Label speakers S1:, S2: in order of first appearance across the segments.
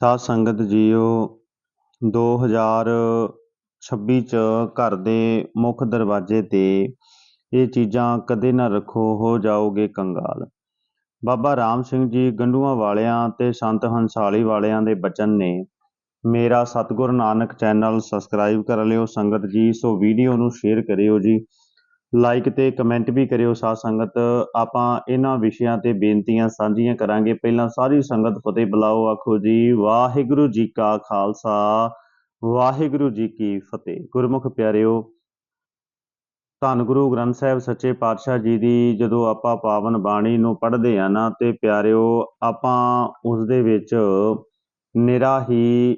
S1: ਸਾਧ ਸੰਗਤ ਜੀਓ 2026 ਚ ਘਰ ਦੇ ਮੁੱਖ ਦਰਵਾਜ਼ੇ ਤੇ ਇਹ ਚੀਜ਼ਾਂ ਕਦੇ ਨਾ ਰੱਖੋ, ਹੋ ਜਾਓਗੇ ਕੰਗਾਲ। ਬਾਬਾ ਰਾਮ ਸਿੰਘ ਜੀ ਗੰਡੂਆਂ ਵਾਲਿਆਂ ਤੇ ਸੰਤ ਹੰਸਾਲੀ ਵਾਲਿਆਂ ਦੇ ਬਚਨ ਨੇ ਮੇਰਾ ਸਤਿਗੁਰ ਨਾਨਕ ਚੈਨਲ ਸਬਸਕ੍ਰਾਈਬ ਕਰ ਲਿਓ। ਸੰਗਤ ਜੀ, ਸੋ ਵੀਡੀਓ ਨੂੰ ਸ਼ੇਅਰ ਕਰਿਓ ਜੀ। ਲਾਈਕ ਤੇ ਕਮੈਂਟ ਵੀ ਕਰਿਓ ਸਾਧ ਸੰਗਤ। ਆਪਾਂ ਇਹਨਾਂ ਵਿਸ਼ਿਆਂ ਤੇ ਬੇਨਤੀਆਂ ਸਾਂਝੀਆਂ ਕਰਾਂਗੇ। ਪਹਿਲਾਂ ਸਾਰੀ ਸੰਗਤ ਫਤਿਹ ਬੁਲਾਓ, ਆਖੋ ਜੀ। ਵਾਹਿਗੁਰੂ ਜੀ ਕਾ ਖਾਲਸਾ, ਵਾਹਿਗੁਰੂ ਜੀ ਕੀ ਫਤਿਹ। ਗੁਰਮੁਖ ਪਿਆਰਿਓ, ਧੰਨ ਗੁਰੂ ਗ੍ਰੰਥ ਸਾਹਿਬ ਸੱਚੇ ਪਾਤਸ਼ਾਹ ਜੀ ਦੀ ਜਦੋਂ ਆਪਾਂ ਪਾਵਨ ਬਾਣੀ ਨੂੰ ਪੜ੍ਹਦੇ ਆ ਨਾ ਤੇ ਪਿਆਰਿਓ, ਆਪਾਂ ਉਸ ਦੇ ਵਿੱਚ ਨਿਰਾ ਹੀ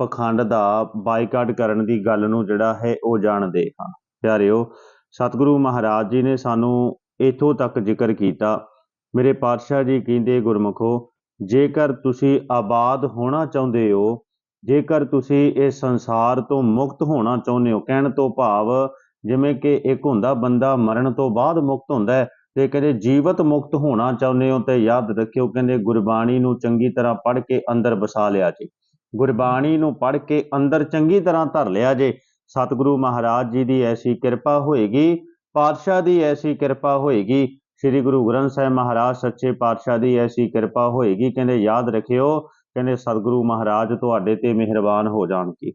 S1: ਪਖੰਡ ਦਾ ਬਾਈਕਾਟ ਕਰਨ ਦੀ ਗੱਲ ਨੂੰ ਜਿਹੜਾ ਹੈ ਉਹ ਜਾਣਦੇ ਹਾਂ। ਪਿਆਰਿਓ ਸਤਿਗੁਰੂ ਮਹਾਰਾਜ ਜੀ ਨੇ ਸਾਨੂੰ ਇਥੋਂ ਤੱਕ ਜ਼ਿਕਰ ਕੀਤਾ। ਮੇਰੇ ਪਾਤਸ਼ਾਹ ਜੀ ਕਹਿੰਦੇ, ਗੁਰਮਖੋ, ਜੇਕਰ ਤੁਸੀਂ ਆਬਾਦ ਹੋਣਾ ਚਾਹੁੰਦੇ ਹੋ, ਜੇਕਰ ਤੁਸੀਂ ਇਸ ਸੰਸਾਰ ਤੋਂ ਮੁਕਤ ਹੋਣਾ ਚਾਹੁੰਦੇ ਹੋ, ਕਹਿਣ ਤੋਂ ਭਾਵ ਜਿਵੇਂ ਕਿ ਇੱਕ ਹੁੰਦਾ, ਬੰਦਾ ਮਰਨ ਤੋਂ ਬਾਅਦ ਮੁਕਤ ਹੁੰਦਾ ਹੈ ਤੇ ਕਹਿੰਦੇ ਜੀਵਤ ਮੁਕਤ ਹੋਣਾ ਚਾਹੁੰਦੇ ਹੋ ਤੇ ਯਾਦ ਰੱਖਿਓ, ਕਹਿੰਦੇ ਗੁਰਬਾਣੀ ਨੂੰ ਚੰਗੀ ਤਰ੍ਹਾਂ ਪੜ੍ਹ ਕੇ ਅੰਦਰ ਵਸਾ ਲਿਆ ਜੀ। ਗੁਰਬਾਣੀ ਨੂੰ ਪੜ੍ਹ ਕੇ ਅੰਦਰ ਚੰਗੀ ਤਰ੍ਹਾਂ ਧਰ ਲਿਆ ਜੇ ਸਤਿਗੁਰੂ ਮਹਾਰਾਜ ਜੀ ਦੀ ਐਸੀ ਕਿਰਪਾ ਹੋਏਗੀ, ਪਾਤਸ਼ਾਹ ਦੀ ਐਸੀ ਕਿਰਪਾ ਹੋਏਗੀ, ਸ੍ਰੀ ਗੁਰੂ ਗ੍ਰੰਥ ਸਾਹਿਬ ਮਹਾਰਾਜ ਸੱਚੇ ਪਾਤਸ਼ਾਹ ਦੀ ਐਸੀ ਕਿਰਪਾ ਹੋਏਗੀ, ਕਹਿੰਦੇ ਯਾਦ ਰੱਖਿਓ, ਕਹਿੰਦੇ ਸਤਿਗੁਰੂ ਮਹਾਰਾਜ ਤੁਹਾਡੇ ਤੇ ਮਿਹਰਬਾਨ ਹੋ ਜਾਣਗੇ।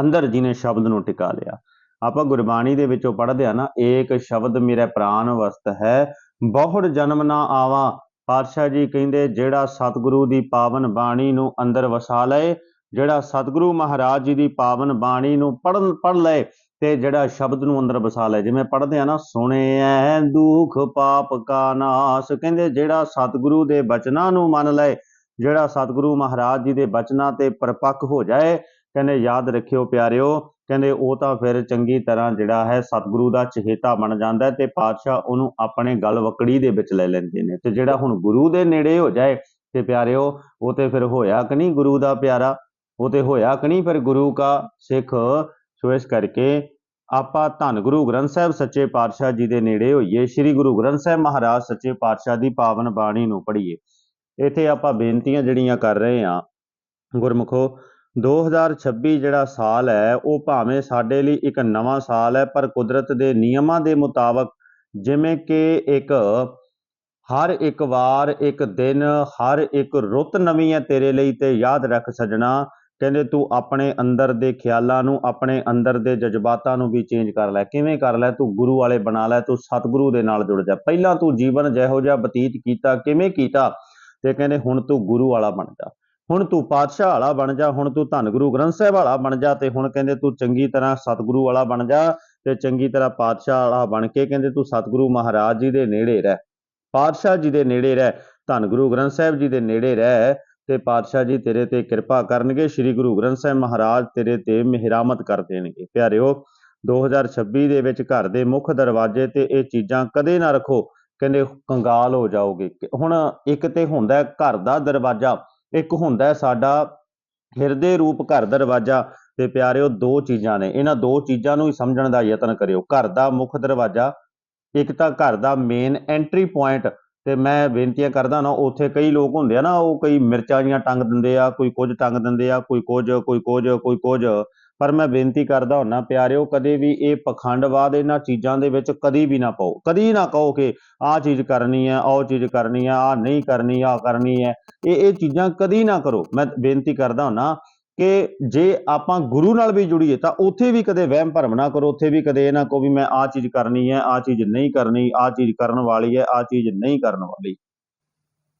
S1: ਅੰਦਰ ਜੀ ਨੇ ਸ਼ਬਦ ਨੂੰ ਟਿਕਾ ਲਿਆ। ਆਪਾਂ ਗੁਰਬਾਣੀ ਦੇ ਵਿੱਚੋਂ ਪੜ੍ਹਦੇ ਆ ਨਾ, ਏਕ ਸ਼ਬਦ ਮੇਰੇ ਪ੍ਰਾਨ ਵਸਤ ਹੈ, ਬਹੁੜ ਜਨਮ ਨਾ ਆਵਾਂ। ਪਾਤਸ਼ਾਹ ਜੀ ਕਹਿੰਦੇ, ਜਿਹੜਾ ਸਤਿਗੁਰੂ ਦੀ ਪਾਵਨ ਬਾਣੀ ਨੂੰ ਅੰਦਰ ਵਸਾ ਲਏ ਜਿਹੜਾ ਸਤਿਗੁਰੂ ਮਹਾਰਾਜ ਜੀ ਦੀ ਪਾਵਨ ਬਾਣੀ ਨੂੰ ਪੜ੍ਹਨ, ਪੜ੍ਹ ਲਏ ਤੇ ਜਿਹੜਾ ਸ਼ਬਦ ਨੂੰ ਅੰਦਰ ਵਸਾ ਲਏ। ਜਿਵੇਂ ਪੜ੍ਹਦੇ ਆ ਨਾ ਸੁਣਿਐ ਦੁਖ ਪਾਪ ਕਾ ਨਾਸ। ਕਹਿੰਦੇ ਜਿਹੜਾ ਸਤਿਗੁਰੂ ਦੇ ਬਚਨਾਂ ਨੂੰ ਮੰਨ ਲਏ, ਜਿਹੜਾ ਸਤਿਗੁਰੂ ਮਹਾਰਾਜ ਜੀ ਦੇ ਬਚਨਾਂ ਤੇ ਪਰਪੱਕ ਹੋ ਜਾਏ, ਕਹਿੰਦੇ ਯਾਦ ਰੱਖਿਓ ਪਿਆਰਿਓ, ਕਹਿੰਦੇ ਉਹ ਤਾਂ ਫਿਰ ਚੰਗੀ ਤਰ੍ਹਾਂ ਜਿਹੜਾ ਹੈ ਸਤਿਗੁਰੂ ਦਾ ਚਹੇਤਾ ਬਣ ਜਾਂਦਾ ਹੈ ਤੇ ਪਾਤਸ਼ਾਹ ਉਹਨੂੰ ਆਪਣੇ ਗਲ ਵਕੜੀ ਦੇ ਵਿੱਚ ਲੈ ਲੈਂਦੇ ਨੇ। ਤੇ ਜਿਹੜਾ ਹੁਣ ਗੁਰੂ ਦੇ ਨੇੜੇ ਹੋ ਜਾਏ ਤੇ ਪਿਆਰਿਓ, ਉਹ ਤੇ ਫਿਰ ਹੋਇਆ ਕਿ ਨਹੀਂ ਗੁਰੂ ਦਾ ਪਿਆਰਾ? ਉਹ ਤੇ ਹੋਇਆ ਕਿ ਨਹੀਂ, ਫਿਰ ਗੁਰੂ ਕਾ ਸਿੱਖ ਸੋ ਇਸ ਕਰਕੇ ਆਪਾਂ ਧੰਨ ਗੁਰੂ ਗ੍ਰੰਥ ਸਾਹਿਬ ਸੱਚੇ ਪਾਤਸ਼ਾਹ ਜੀ ਦੇ ਨੇੜੇ ਹੋਈਏ, ਸ੍ਰੀ ਗੁਰੂ ਗ੍ਰੰਥ ਸਾਹਿਬ ਮਹਾਰਾਜ ਸੱਚੇ ਪਾਤਸ਼ਾਹ ਦੀ ਪਾਵਨ ਬਾਣੀ ਨੂੰ ਪੜ੍ਹੀਏ। ਇੱਥੇ ਆਪਾਂ ਬੇਨਤੀਆਂ ਜਿਹੜੀਆਂ ਕਰ ਰਹੇ ਹਾਂ, ਗੁਰਮੁਖੋ 2026 ਜਿਹੜਾ ਸਾਲ ਹੈ, ਉਹ ਭਾਵੇਂ ਸਾਡੇ ਲਈ ਇੱਕ ਨਵਾਂ ਸਾਲ ਹੈ, ਪਰ ਕੁਦਰਤ ਦੇ ਨਿਯਮਾਂ ਦੇ ਮੁਤਾਬਕ ਜਿਵੇਂ ਕਿ ਇੱਕ ਹਰ ਇੱਕ ਵਾਰ, ਇੱਕ ਦਿਨ, ਹਰ ਇੱਕ ਰੁੱਤ ਨਵੀਂ ਹੈ ਤੇਰੇ ਲਈ ਤੇ ਯਾਦ ਰੱਖ ਸਜਣਾ ਕਹਿੰਦੇ ਤੂੰ ਆਪਣੇ ਅੰਦਰ ਦੇ ਖਿਆਲਾਂ ਨੂੰ, ਆਪਣੇ ਅੰਦਰ ਦੇ ਜਜ਼ਬਾਤਾਂ ਨੂੰ ਵੀ ਚੇਂਜ ਕਰ ਲੈ। ਕਿਵੇਂ ਕਰ ਲੈ? ਤੂੰ ਗੁਰੂ ਵਾਲੇ ਬਣਾ ਲੈ, ਤੂੰ ਸਤਿਗੁਰੂ ਦੇ ਨਾਲ ਜੁੜ ਜਾ। ਪਹਿਲਾਂ ਤੂੰ ਜੀਵਨ ਜਿਹੋ ਜਿਹਾ ਬਤੀਤ ਕੀਤਾ, ਕਿਵੇਂ ਕੀਤਾ? ਤੇ ਕਹਿੰਦੇ ਹੁਣ ਤੂੰ ਗੁਰੂ ਵਾਲਾ ਬਣ ਜਾ। ਹੁਣ ਤੂੰ ਪਾਤਸ਼ਾਹ ਵਾਲਾ ਬਣ ਜਾ, ਹੁਣ ਤੂੰ ਧੰਨ ਗੁਰੂ ਗ੍ਰੰਥ ਸਾਹਿਬ ਵਾਲਾ ਬਣ ਜਾ ਤੇ ਹੁਣ ਕਹਿੰਦੇ ਤੂੰ ਚੰਗੀ ਤਰ੍ਹਾਂ ਸਤਿਗੁਰੂ ਵਾਲਾ ਬਣ ਜਾ ਤੇ ਚੰਗੀ ਤਰ੍ਹਾਂ ਪਾਤਸ਼ਾਹ ਵਾਲਾ ਬਣ ਕੇ ਕਹਿੰਦੇ ਤੂੰ ਸਤਿਗੁਰੂ ਮਹਾਰਾਜ ਜੀ ਦੇ ਨੇੜੇ ਰਹਿ। ਪਾਤਸ਼ਾਹ ਜੀ ਦੇ ਨੇੜੇ ਰਹਿ, ਧੰਨ ਗੁਰੂ ਗ੍ਰੰਥ ਸਾਹਿਬ ਜੀ ਦੇ ਨੇੜੇ ਰਹਿ ਤੇ ਪਾਤਸ਼ਾਹ ਜੀ ਤੇਰੇ ਤੇ ਕਿਰਪਾ ਕਰਨਗੇ, ਸ੍ਰੀ ਗੁਰੂ ਗ੍ਰੰਥ ਸਾਹਿਬ ਮਹਾਰਾਜ ਤੇਰੇ ਤੇ ਮਿਹਰਾਮਤ ਕਰ ਦੇਣਗੇ। ਪਿਆਰਿਓ 2026 ਦੇ ਵਿੱਚ ਘਰ ਦੇ ਮੁੱਖ ਦਰਵਾਜ਼ੇ ਤੇ ਇਹ ਚੀਜ਼ਾਂ ਕਦੇ ਨਾ ਰੱਖੋ, ਕਹਿੰਦੇ ਕੰਗਾਲ ਹੋ ਜਾਓਗੇ। ਹੁਣ ਇੱਕ ਤੇ ਹੁੰਦਾ ਘਰ ਦਾ ਦਰਵਾਜ਼ਾ, ਇੱਕ ਹੁੰਦਾ ਸਾਡਾ ਹਿਰਦੇ ਰੂਪ ਘਰ ਦਰਵਾਜ਼ਾ। ਤੇ ਪਿਆਰਿਓ, ਦੋ ਚੀਜ਼ਾਂ ਨੇ। ਇਹਨਾਂ ਦੋ ਚੀਜ਼ਾਂ ਨੂੰ ਹੀ ਸਮਝਣ ਦਾ ਯਤਨ ਕਰਿਓ। ਘਰ ਦਾ ਮੁੱਖ ਦਰਵਾਜ਼ਾ, ਇੱਕ ਤਾਂ ਘਰ ਦਾ ਮੇਨ ਐਂਟਰੀ ਪੁਆਇੰਟ ਤੇ ਮੈਂ ਬੇਨਤੀਆਂ ਕਰਦਾ ਨਾ, ਉੱਥੇ ਕਈ ਲੋਕ ਹੁੰਦੇ ਆ ਨਾ, ਉਹ ਕਈ ਮਿਰਚਾਂ ਜੀਆਂ ਟੰਗ ਦਿੰਦੇ ਆ, ਕੋਈ ਕੁਝ ਟੰਗ ਦਿੰਦੇ ਆ, ਕੋਈ ਕੁਝ ਕੋਈ ਕੁਝ ਕੋਈ ਕੁਝ। ਪਰ ਮੈਂ ਬੇਨਤੀ ਕਰਦਾ ਹੁੰਨਾ, ਪਿਆਰਿਓ, ਕਦੇ ਵੀ ਇਹ ਪਖੰਡਵਾਦ ਇਹਨਾਂ ਚੀਜ਼ਾਂ ਦੇ ਵਿੱਚ ਕਦੀ ਵੀ ਨਾ ਪਾਓ। ਕਦੀ ਨਾ ਕਹੋ ਕਿ ਆਹ ਚੀਜ਼ ਕਰਨੀ ਹੈ ਉਹ ਚੀਜ਼ ਕਰਨੀ ਹੈ, ਆਹ ਨਹੀਂ ਕਰਨੀ, ਆਹ ਕਰਨੀ ਹੈ। ਇਹ ਇਹ ਚੀਜ਼ਾਂ ਕਦੀ ਨਾ ਕਰੋ। ਮੈਂ ਬੇਨਤੀ ਕਰਦਾ ਹੁੰਨਾ ਕਿ ਜੇ ਆਪਾਂ ਗੁਰੂ ਨਾਲ ਵੀ ਜੁੜੀਏ ਤਾਂ ਉੱਥੇ ਵੀ ਕਦੇ ਵਹਿਮ ਭਰਮ ਨਾ ਕਰੋ, ਉੱਥੇ ਵੀ ਕਦੇ ਇਹ ਨਾ ਕਹੋ ਵੀ ਮੈਂ ਆਹ ਚੀਜ਼ ਕਰਨੀ ਹੈ, ਆਹ ਚੀਜ਼ ਨਹੀਂ ਕਰਨੀ, ਆਹ ਚੀਜ਼ ਕਰਨ ਵਾਲੀ ਹੈ, ਆਹ ਚੀਜ਼ ਨਹੀਂ ਕਰਨ ਵਾਲੀ।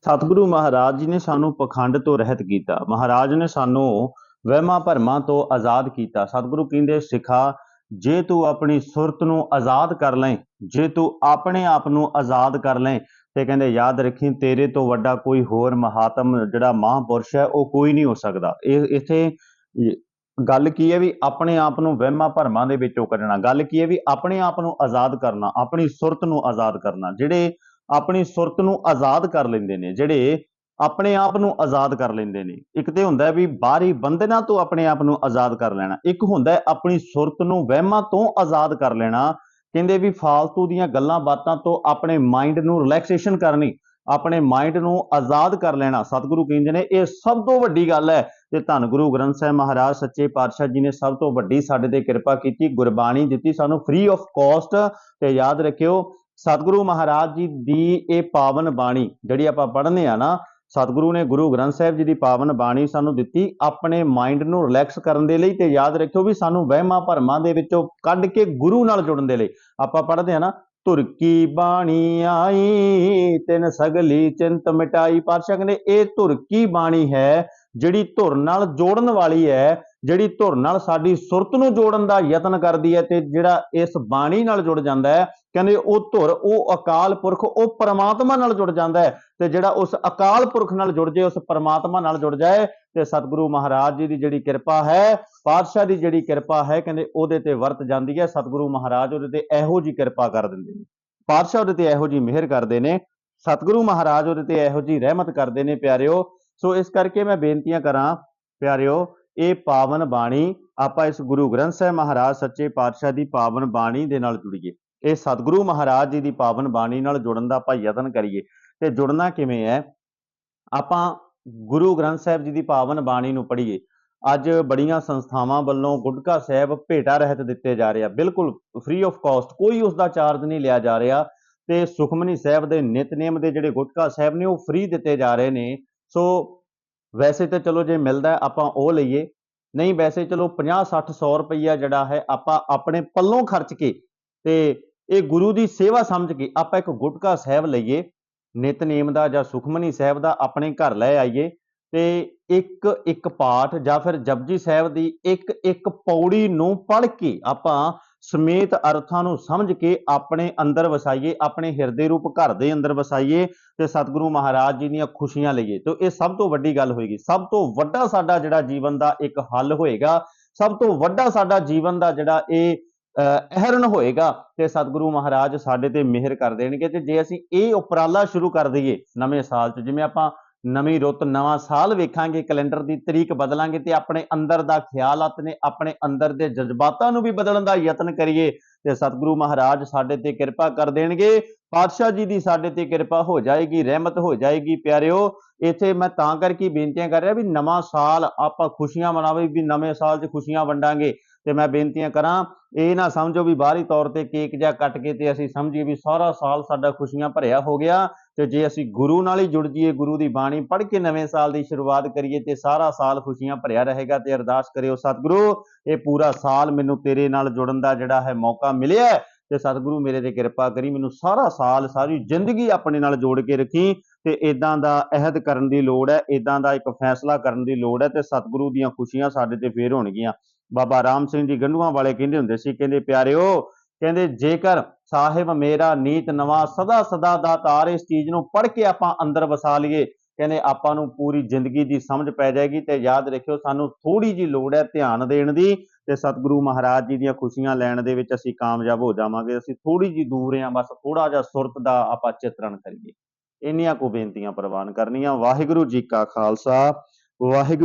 S1: ਸਤਿਗੁਰੂ ਮਹਾਰਾਜ ਜੀ ਨੇ ਸਾਨੂੰ ਪਖੰਡ ਤੋਂ ਰਹਿਤ ਕੀਤਾ। ਮਹਾਰਾਜ ਨੇ ਸਾਨੂੰ ਵਹਿਮਾਂ ਭਰਮਾਂ ਤੋਂ ਆਜ਼ਾਦ ਕੀਤਾ। ਸਤਿਗੁਰੂ ਕਹਿੰਦੇ, ਸਿਖਾ, ਜੇ ਤੂੰ ਆਪਣੀ ਸੁਰਤ ਨੂੰ ਆਜ਼ਾਦ ਕਰ ਲੈ, ਜੇ ਤੂੰ ਆਪਣੇ ਆਪ ਨੂੰ ਆਜ਼ਾਦ ਕਰ ਲੈ ਤੇ ਕਹਿੰਦੇ, ਯਾਦ ਰੱਖੀ, ਤੇਰੇ ਤੋਂ ਵੱਡਾ ਕੋਈ ਹੋਰ ਮਹਾਤਮ ਜਿਹੜਾ ਮਹਾਂਪੁਰਸ਼ ਹੈ, ਉਹ ਕੋਈ ਨਹੀਂ ਹੋ ਸਕਦਾ। ਇਹ ਇੱਥੇ ਗੱਲ ਕੀ ਹੈ ਵੀ ਆਪਣੇ ਆਪ ਨੂੰ ਵਹਿਮਾਂ ਭਰਮਾਂ ਦੇ ਵਿੱਚੋਂ ਕੱਢਣਾ, ਗੱਲ ਕੀ ਹੈ ਵੀ ਆਪਣੇ ਆਪ ਨੂੰ ਆਜ਼ਾਦ ਕਰਨਾ, ਆਪਣੀ ਸੁਰਤ ਨੂੰ ਆਜ਼ਾਦ ਕਰਨਾ, ਜਿਹੜੇ ਆਪਣੀ ਸੁਰਤ ਨੂੰ ਆਜ਼ਾਦ ਕਰ ਲੈਂਦੇ ਨੇ, ਜਿਹੜੇ ਆਪਣੇ ਆਪ ਨੂੰ ਆਜ਼ਾਦ ਕਰ ਲੈਂਦੇ ਨੇ। ਇੱਕ ਤੇ ਹੁੰਦਾ ਵੀ ਬਾਹਰੀ ਬੰਧਨਾਂ ਤੋਂ ਆਪਣੇ ਆਪ ਨੂੰ ਆਜ਼ਾਦ ਕਰ ਲੈਣਾ, ਇੱਕ ਹੁੰਦਾ ਆਪਣੀ ਸੁਰਤ ਨੂੰ ਵਹਿਮਾਂ ਤੋਂ ਆਜ਼ਾਦ ਕਰ ਲੈਣਾ ਕਹਿੰਦੇ ਵੀ ਫਾਲਤੂ ਦੀਆਂ ਗੱਲਾਂ ਬਾਤਾਂ ਤੋਂ ਆਪਣੇ ਮਾਈਂਡ ਨੂੰ ਰਿਲੈਕਸੇਸ਼ਨ ਕਰਨੀ, ਆਪਣੇ ਮਾਈਂਡ ਨੂੰ ਆਜ਼ਾਦ ਕਰ ਲੈਣਾ, ਸਤਿਗੁਰੂ ਕਹਿੰਦੇ ਨੇ, ਇਹ ਸਭ ਤੋਂ ਵੱਡੀ ਗੱਲ ਹੈ ਤੇ ਧੰਨ ਗੁਰੂ ਗ੍ਰੰਥ ਸਾਹਿਬ ਮਹਾਰਾਜ, ਸੱਚੇ ਪਾਤਸ਼ਾਹ ਜੀ ਨੇ ਸਭ ਤੋਂ ਵੱਡੀ ਸਾਡੇ ਤੇ ਕਿਰਪਾ ਕੀਤੀ, ਗੁਰਬਾਣੀ ਦਿੱਤੀ ਸਾਨੂੰ ਫ੍ਰੀ ਆਫ ਕਾਸਟ ਤੇ ਯਾਦ ਰੱਖਿਓ, ਸਤਿਗੁਰੂ ਮਹਾਰਾਜ ਜੀ ਦੀ ਇਹ ਪਾਵਨ ਬਾਣੀ ਜਿਹੜੀ ਆਪਾਂ ਪੜ੍ਹਨੇ ਆ ਨਾ ਸਤਿਗੁਰੂ ਨੇ ਗੁਰੂ ਗ੍ਰੰਥ ਸਾਹਿਬ ਜੀ ਦੀ ਪਾਵਨ ਬਾਣੀ ਸਾਨੂੰ ਦਿੱਤੀ, ਆਪਣੇ ਮਾਈਂਡ ਨੂੰ ਰਿਲੈਕਸ ਕਰਨ ਦੇ ਲਈ ਤੇ ਯਾਦ ਰੱਖਿਓ ਵੀ ਸਾਨੂੰ ਵਹਿਮਾਂ ਭਰਮਾਂ ਦੇ ਵਿੱਚੋਂ ਕੱਢ ਕੇ ਗੁਰੂ ਨਾਲ ਜੁੜਨ ਦੇ ਲਈ। ਆਪਾਂ ਪੜ੍ਹਦੇ ਆ ਨਾ, ਧੁਰ ਕੀ ਬਾਣੀ ਆਈ, ਤਿਨ ਸਗਲੀ ਚਿੰਤ ਮਿਟਾਈ, ਪਾਤਸ਼ਾਹ ਕਹਿੰਦੇ, ਇਹ ਧੁਰ ਕੀ ਬਾਣੀ ਹੈ? ਜਿਹੜੀ ਧੁਰ ਨਾਲ ਜੋੜਨ ਵਾਲੀ ਹੈ, ਜਿਹੜੀ ਧੁਰ ਨਾਲ ਸਾਡੀ ਸੁਰਤ ਨੂੰ ਜੋੜਨ ਦਾ ਯਤਨ ਕਰਦੀ ਹੈ ਤੇ ਜਿਹੜਾ ਇਸ ਬਾਣੀ ਨਾਲ ਜੁੜ ਜਾਂਦਾ ਹੈ, ਕਹਿੰਦੇ ਉਹ ਧੁਰ, ਉਹ ਅਕਾਲ ਪੁਰਖ, ਉਹ ਪਰਮਾਤਮਾ ਨਾਲ ਜੁੜ ਜਾਂਦਾ ਹੈ ਤੇ ਜਿਹੜਾ ਉਸ ਅਕਾਲ ਪੁਰਖ ਨਾਲ ਜੁੜ ਜਾਏ, ਉਸ ਪਰਮਾਤਮਾ ਨਾਲ ਜੁੜ ਜਾਏ ਤੇ ਸਤਿਗੁਰੂ ਮਹਾਰਾਜ ਜੀ ਦੀ ਜਿਹੜੀ ਕਿਰਪਾ ਹੈ, ਪਾਤਸ਼ਾਹ ਦੀ ਜਿਹੜੀ ਕਿਰਪਾ ਹੈ, ਕਹਿੰਦੇ ਉਹਦੇ ਤੇ ਵਰਤ ਜਾਂਦੀ ਹੈ, ਸਤਿਗੁਰੂ ਮਹਾਰਾਜ ਉਹਦੇ ਤੇ ਇਹੋ ਜੀ ਕਿਰਪਾ ਕਰ ਦਿੰਦੇ ਨੇ। ਪਾਤਸ਼ਾਹ ਉਹਦੇ ਤੇ ਇਹੋ ਜੀ ਮਿਹਰ ਕਰਦੇ ਨੇ, ਸਤਿਗੁਰੂ ਮਹਾਰਾਜ ਉਹਦੇ ਤੇ ਇਹੋ ਜੀ ਰਹਿਮਤ ਕਰਦੇ ਨੇ, ਪਿਆਰਿਓ ਸੋ ਇਸ ਕਰਕੇ ਮੈਂ ਬੇਨਤੀਆਂ ਕਰਾਂ, ਪਿਆਰਿਓ, ਇਹ ਪਾਵਨ ਬਾਣੀ ਆਪਾਂ ਇਸ ਗੁਰੂ ਗ੍ਰੰਥ ਸਾਹਿਬ ਮਹਾਰਾਜ ਸੱਚੇ ਪਾਤਸ਼ਾਹ ਦੀ ਪਾਵਨ ਬਾਣੀ ਦੇ ਨਾਲ ਜੁੜੀਏ। ਇਹ ਸਤਿਗੁਰੂ ਮਹਾਰਾਜ ਜੀ ਦੀ ਪਾਵਨ ਬਾਣੀ ਨਾਲ ਜੁੜਨ ਦਾ ਆਪਾਂ ਯਤਨ ਕਰੀਏ। ਤੇ ਜੁੜਨਾ ਕਿਵੇਂ ਹੈ? ਆਪਾਂ ਗੁਰੂ ਗ੍ਰੰਥ ਸਾਹਿਬ ਜੀ ਦੀ ਪਾਵਨ ਬਾਣੀ ਨੂੰ ਪੜ੍ਹੀਏ। ਅੱਜ ਬੜੀਆਂ ਸੰਸਥਾਵਾਂ ਵੱਲੋਂ ਗੁਟਕਾ ਸਾਹਿਬ ਭੇਟਾ ਰਹਿਤ ਦਿੱਤੇ ਜਾ ਰਹੇ ਆ। ਬਿਲਕੁਲ ਫ੍ਰੀ ਆਫ ਕਾਸਟ ਕੋਈ ਉਸ ਦਾ ਚਾਰਜ ਨਹੀਂ ਲਿਆ ਜਾ ਰਿਹਾ। ਤੇ ਸੁਖਮਨੀ ਸਾਹਿਬ ਦੇ ਨਿਤਨੇਮ ਦੇ ਜਿਹੜੇ ਗੁਟਕਾ ਸਾਹਿਬ ਨੇ ਉਹ ਫ੍ਰੀ ਦਿੱਤੇ ਜਾ ਰਹੇ ਨੇ। ਸੋ ਵੈਸੇ ਤਾਂ ਚਲੋ ਜੇ ਮਿਲਦਾ ਆਪਾਂ ਉਹ ਲਈਏ। ਨਹੀਂ, ਵੈਸੇ ਚਲੋ 50 60 100 ਰੁਪਈਆ ਜਿਹੜਾ ਹੈ, ਆਪਾਂ ਆਪਣੇ ਪੱਲੋਂ ਖਰਚ ਕੇ ਤੇ ਇਹ ਗੁਰੂ ਦੀ ਸੇਵਾ ਸਮਝ ਕੇ ਆਪਾਂ ਇੱਕ ਗੁਟਕਾ ਸਾਹਿਬ ਲਈਏ। ਨਿਤਨੇਮ ਦਾ ਜਾਂ ਸੁਖਮਨੀ ਸਾਹਿਬ ਦਾ ਆਪਣੇ ਘਰ ਲੈ ਆਈਏ ਤੇ ਇੱਕ ਇੱਕ ਪਾਠ ਜਾਂ ਫਿਰ ਜਪਜੀ ਸਾਹਿਬ ਦੀ ਇੱਕ ਇੱਕ ਪੌੜੀ ਨੂੰ ਪੜ੍ਹ ਕੇ ਆਪਾਂ ਸਮੇਤ ਅਰਥਾਂ ਨੂੰ ਸਮਝ ਕੇ ਆਪਣੇ ਅੰਦਰ ਵਸਾਈਏ ਆਪਣੇ ਹਿਰਦੇ ਰੂਪ ਘਰ ਦੇ ਅੰਦਰ ਵਸਾਈਏ ਤੇ ਸਤਿਗੁਰੂ ਮਹਾਰਾਜ ਜੀ ਦੀਆਂ ਖੁਸ਼ੀਆਂ ਲਈਏ। ਤੇ ਇਹ ਸਭ ਤੋਂ ਵੱਡੀ ਗੱਲ ਹੋਏਗੀ। ਸਭ ਤੋਂ ਵੱਡਾ ਸਾਡਾ ਜਿਹੜਾ ਜੀਵਨ ਦਾ ਇੱਕ ਹੱਲ ਹੋਏਗਾ ਸਭ ਤੋਂ ਵੱਡਾ ਸਾਡਾ ਜੀਵਨ ਦਾ ਜਿਹੜਾ ਇਹ ਅਹ, ਅਹਿਰਨ ਹੋਏਗਾ ਤੇ ਸਤਿਗੁਰੂ ਮਹਾਰਾਜ ਸਾਡੇ ਤੇ ਮਿਹਰ ਕਰ ਦੇਣਗੇ ਤੇ ਜੇ ਅਸੀਂ ਇਹ ਉਪਰਾਲਾ ਸ਼ੁਰੂ ਕਰ ਦਈਏ ਨਵੇਂ ਸਾਲ 'ਚ ਜਿਵੇਂ ਆਪਾਂ ਨਵੀਂ ਰੁੱਤ, ਨਵਾਂ ਸਾਲ ਵੇਖਾਂਗੇ, ਕੈਲੰਡਰ ਦੀ ਤਰੀਕ ਬਦਲਾਂਗੇ ਤੇ ਆਪਣੇ ਅੰਦਰ ਦਾ ਖਿਆਲਾਤ ਨੇ ਆਪਣੇ ਅੰਦਰ ਦੇ ਜਜ਼ਬਾਤਾਂ ਨੂੰ ਵੀ ਬਦਲਣ ਦਾ ਯਤਨ ਕਰੀਏ ਤੇ ਸਤਿਗੁਰੂ ਮਹਾਰਾਜ ਸਾਡੇ ਤੇ ਕਿਰਪਾ ਕਰ ਦੇਣਗੇ। ਪਾਤਸ਼ਾਹ ਜੀ ਦੀ ਸਾਡੇ ਤੇ ਕਿਰਪਾ ਹੋ ਜਾਏਗੀ, ਰਹਿਮਤ ਹੋ ਜਾਏਗੀ ਪਿਆਰਿਓ। ਇੱਥੇ ਮੈਂ ਤਾਂ ਕਰਕੇ ਬੇਨਤੀਆਂ ਕਰ ਰਿਹਾ ਵੀ ਨਵਾਂ ਸਾਲ ਆਪਾਂ ਖੁਸ਼ੀਆਂ ਮਨਾਵੇ ਵੀ ਨਵੇਂ ਸਾਲ 'ਚ ਖੁਸ਼ੀਆਂ ਵੰਡਾਂਗੇ। ਤੇ ਮੈਂ ਬੇਨਤੀਆਂ ਕਰਾਂ, ਇਹ ਨਾ ਸਮਝੋ ਵੀ ਬਾਹਰੀ ਤੌਰ ਤੇ ਕੇਕ ਜਾਂ ਕੱਟ ਕੇ ਤੇ ਅਸੀਂ ਸਮਝੀਏ ਵੀ ਸਾਰਾ ਸਾਲ ਸਾਡਾ ਖੁਸ਼ੀਆਂ ਭਰਿਆ ਹੋ ਗਿਆ। ਤੇ ਜੇ ਅਸੀਂ ਗੁਰੂ ਨਾਲ ਹੀ ਜੁੜ ਜਾਈਏ, ਗੁਰੂ ਦੀ ਬਾਣੀ ਪੜ੍ਹ ਕੇ ਨਵੇਂ ਸਾਲ ਦੀ ਸ਼ੁਰੂਆਤ ਕਰੀਏ ਤੇ ਸਾਰਾ ਸਾਲ ਖੁਸ਼ੀਆਂ ਭਰਿਆ ਰਹੇਗਾ ਤੇ ਅਰਦਾਸ ਕਰਿਓ, ਸਤਿਗੁਰੂ, ਇਹ ਪੂਰਾ ਸਾਲ ਮੈਨੂੰ ਤੇਰੇ ਨਾਲ ਜੁੜਨ ਦਾ ਜਿਹੜਾ ਹੈ ਮੌਕਾ ਮਿਲਿਆ ਹੈ ਤੇ ਸਤਿਗੁਰੂ ਮੇਰੇ ਤੇ ਕਿਰਪਾ ਕਰੀ, ਮੈਨੂੰ ਸਾਰਾ ਸਾਲ, ਸਾਰੀ ਜ਼ਿੰਦਗੀ ਆਪਣੇ ਨਾਲ ਜੋੜ ਕੇ ਰੱਖੀ ਤੇ ਇਦਾਂ ਦਾ ਅਹਿਦ ਕਰਨ ਦੀ ਲੋੜ ਹੈ ਇਦਾਂ ਦਾ ਇੱਕ ਫੈਸਲਾ ਕਰਨ ਦੀ ਲੋੜ ਹੈ ਤੇ ਸਤਿਗੁਰੂ ਦੀਆਂ ਖੁਸ਼ੀਆਂ ਸਾਡੇ ਤੇ ਫੇਰ ਹੋਣਗੀਆਂ। ਬਾਬਾ ਰਾਮ ਸਿੰਘ ਜੀ ਗੰਢੂਆਂ ਵਾਲੇ ਕਹਿੰਦੇ ਹੁੰਦੇ ਸੀ, ਕਹਿੰਦੇ, ਪਿਆਰਿਓ ਕਹਿੰਦੇ, ਜੇਕਰ ਸਾਹਿਬ ਮੇਰਾ ਨੀਤ ਨਵਾਂ ਸਦਾ ਸਦਾ ਦਾ ਤਾਰ ਇਸ ਚੀਜ਼ ਨੂੰ ਪੜ੍ਹ ਕੇ ਆਪਾਂ ਅੰਦਰ ਵਸਾ ਲਈਏ, ਕਹਿੰਦੇ ਆਪਾਂ ਨੂੰ ਪੂਰੀ ਜ਼ਿੰਦਗੀ ਦੀ ਸਮਝ ਪੈ ਜਾਏਗੀ ਤੇ ਯਾਦ ਰੱਖਿਓ ਸਾਨੂੰ ਥੋੜੀ ਜੀ ਲੋੜ ਹੈ ਧਿਆਨ ਦੇਣ ਦੀ ਤੇ ਸਤਿਗੁਰੂ ਮਹਾਰਾਜ ਜੀ ਦੀਆਂ ਖੁਸ਼ੀਆਂ ਲੈਣ ਦੇ ਵਿੱਚ ਅਸੀਂ ਕਾਮਯਾਬ ਹੋ ਜਾਵਾਂਗੇ, ਅਸੀਂ ਥੋੜੀ ਜੀ ਦੂਰ ਹਾਂ, ਬਸ ਥੋੜਾ ਜਿਹਾ ਸੁਰਤ ਦਾ ਆਪਾਂ ਚਿਤਰਣ ਕਰੀਏ। ਇੰਨੀਆਂ ਕੋ ਬੇਨਤੀਆਂ ਪ੍ਰਵਾਨ ਕਰਨੀਆਂ। ਵਾਹਿਗੁਰੂ ਜੀ ਕਾ ਖਾਲਸਾ, ਵਾਹਿਗੁਰੂ